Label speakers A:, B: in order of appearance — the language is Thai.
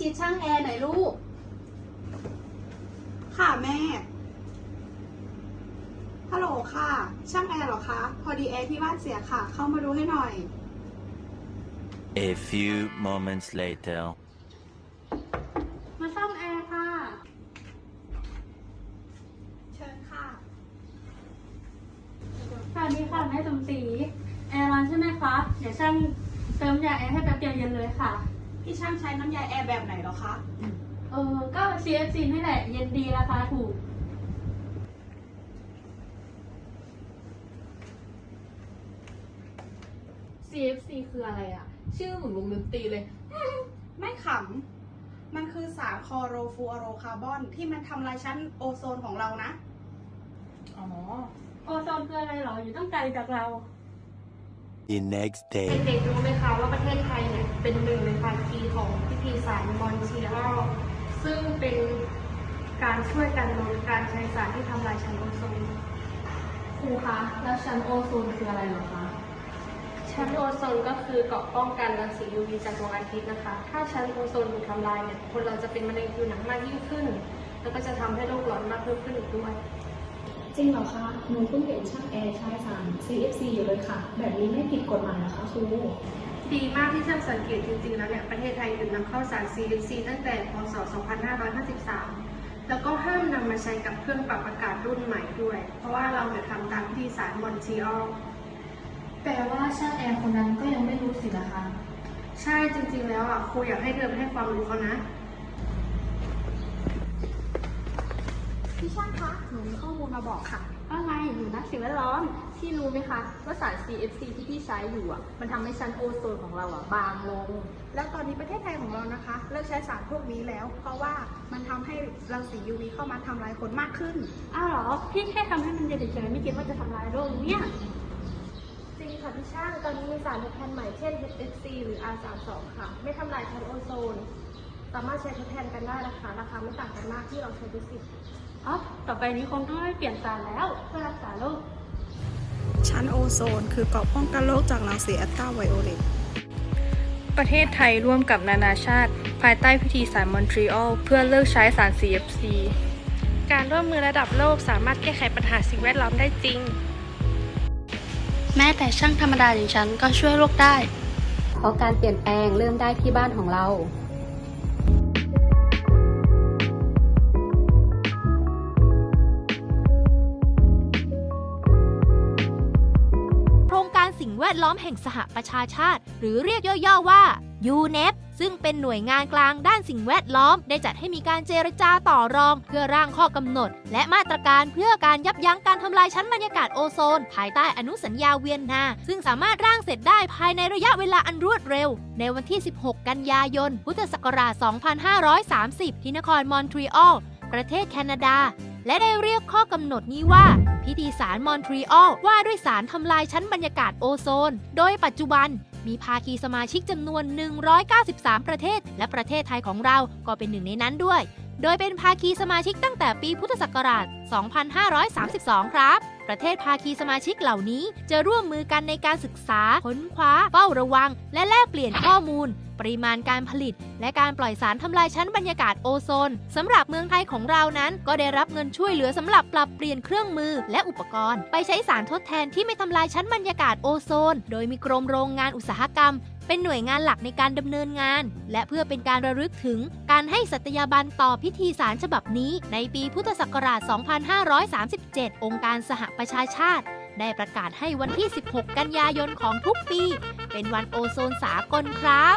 A: ชิดช่างแอร์หน่อยลูก
B: ค่ะแม่ ฮัลโหลค่ะ ช่างแอร์เหรอคะ พอดีแอร์ที่บ้านเสียค่ะ เข้ามาดูให้หน่อย
C: A few moments later.
A: มาซ่อมแอร์ค่ะ
B: เชิญค่ะ
D: สวัสดีค่ะแม่สมศรีแอร์ร้อนใช่ไหมคะ เดี๋ยวช่างเติมยาแอร์ให้แป๊บเดียวเย็นเลยค่ะ
B: พี่ช่างใช้น้ำยาแอร์แบบไหนเหรอคะ
D: เออ ก็ CFC นี่แหละ เย็นดีราคาถูก
E: CFC คืออะไรอะชื่อเหมือนวงดนตรีเลย
B: ไม่ขำ มันคือสารคลอโรฟลูออโรคาร์บอน ที่มันทำลายชั้นโอโซนของเรานะ
E: อ๋อ
D: โอโซนคืออะไรเหรอ อยู่ตั้งไกลจากเรา
C: The next day.
F: เด็กๆรู้ไหมคะว่าประเทศไทยเนี่ยเป็นหนึ่งในภาคีของพิธีสารมอนทรีออลซึ่งเป็นการช่วยกันลดการใช้สารที่ทำลายชั้นโอโซน
E: ครูคะแล้วชั้นโอโซนคืออะไรเหรอคะ
F: ชั้นโอโซนก็คือเกราะป้องกันรังสี UV จากดวงอาทิตย์นะคะ ถ้าชั้นโอโซนถูกทำลายเนี่ยคนเราจะเป็นมะเร็งผิวหนังมากยิ่งขึ้น แล้วก็จะทำให้โลกร้อนมากเพิ่มขึ้นอีกด้วย
G: จริงเหรอคะหนูเพิ่งเห็นช่างแอร์ใช้สาร CFC อยู่เลยค่ะ แบบนี้ไม่ผิดกฎหมายนะคะครู
F: ดีมากที่ช่างสังเกตจริงๆ แล้วเนี่ยประเทศไทยหยุดนำเข้าสาร CFC ตั้งแต่พศ 2553 แล้วก็ห้ามนำมาใช้กับเครื่องปรับอากาศรุ่นใหม่ด้วย เพราะว่าเราเนี่ยทำตามพิธีสารมอนทรีออล
E: แปลว่าช่างแอร์คนนั้นก็ยังไม่รู้สินะคะ
F: ใช่จริงๆ แล้วอะครูอยากให้เธอไปให้ความรู้เขานะ
A: พี่ช่างคะ หนูมีข้อมูลมาบอกค่ะ
D: ว่าไงหนูนักสิ่งแวดล้อมที่รู้ไหมคะ ว่าสาร CFC ที่พี่ใช้อยู่อะ มันทำให้ชั้นโอโซนของเราอะบางลง
B: แล้วตอนนี้ประเทศไทยของเรานะคะ เลิกใช้สารพวกนี้แล้ว เพราะว่ามันทำให้รังสี UV เข้ามาทำลายคนมากขึ้น
D: อ้าวเหรอ พี่แค่ทำให้มันเย็นเฉยๆไม่คิดว่าจะทำลายโลกเนี่ย
F: จริงค่ะพี่ช่าง ตอนนี้มีสารทดแทนใหม่เช่น HFC หรือ R32 ค่ะ ไม่ทำลายชั้นโอโซน สามารถใช้ทดแทนกันได้นะคะ ราคาไม่ต่างกันมากที่เราใช้ดูสิ
D: อ๋อต่อไปนี้คงต้องไม่เปลี่ยนสารแล้วเพื่อรักษาโลก
B: ชั้นโอโซนคือเกราะป้องกันโรคจากรังสีอัลตราไวโอเลต
F: ประเทศไทยร่วมกับนานาชาติ ภายใต้พิธีสารมอนทรีออลเพื่อเลิกใช้สาร CFC การร่วมมือระดับโลกสามารถแก้ไขปัญหาสิ่งแวดล้อมได้จริง
H: แม้แต่ช่างธรรมดาอย่างฉันก็ช่วยโลกได้
I: เพราะการเปลี่ยนแปลงเริ่มได้ที่บ้านของเรา
J: ดล้อมแห่งสหประชาชาติ หรือเรียกย่อๆว่า UNEP ซึ่งเป็นหน่วยงานกลางด้านสิ่งแวดล้อม ได้จัดให้มีการเจรจาต่อรอง เพื่อร่างข้อกำหนด และมาตรการเพื่อการยับยั้งการทำลายชั้นบรรยากาศโอโซน ภายใต้อนุสัญญาเวียนนา ซึ่งสามารถร่างเสร็จได้ภายในระยะเวลาอันรวดเร็ว ในวันที่ 16 กันยายน พุทธศักราช 2530 ที่นครมอนทรีออลประเทศแคนาดา และได้เรียกข้อกำหนดนี้ว่า พิธีสารมอนทรีออลว่าด้วยสารทำลายชั้นบรรยากาศโอโซน โดยปัจจุบันมีภาคีสมาชิกจำนวน 193 ประเทศ และประเทศไทยของเราก็เป็นหนึ่งในนั้นด้วย โดยเป็นภาคีสมาชิกตั้งแต่ปีพุทธศักราช 2532 ครับ ประเทศภาคีสมาชิกเหล่านี้จะร่วมมือกันในการศึกษา ค้นคว้า เฝ้าระวัง และแลกเปลี่ยนข้อมูล ปริมาณการผลิต และการปล่อยสารทำลายชั้นบรรยากาศโอโซนสำหรับเมืองไทยของเรานั้น ก็ได้รับเงินช่วยเหลือสำหรับปรับเปลี่ยนเครื่องมือ และอุปกรณ์ ไปใช้สารทดแทนที่ไม่ทำลายชั้นบรรยากาศโอโซน โดยมีกรมโรงงานอุตสาหกรรม เป็นหน่วยงานหลักในการดำเนินงาน และเพื่อเป็นการระลึกถึงการให้สัตยาบันต่อพิธีสารฉบับนี้ในปีพุทธศักราช 2537 องค์การสหประชาชาติ ได้ประกาศให้วันที่ 16 กันยายนของทุกปี เป็นวันโอโซนสากลครับ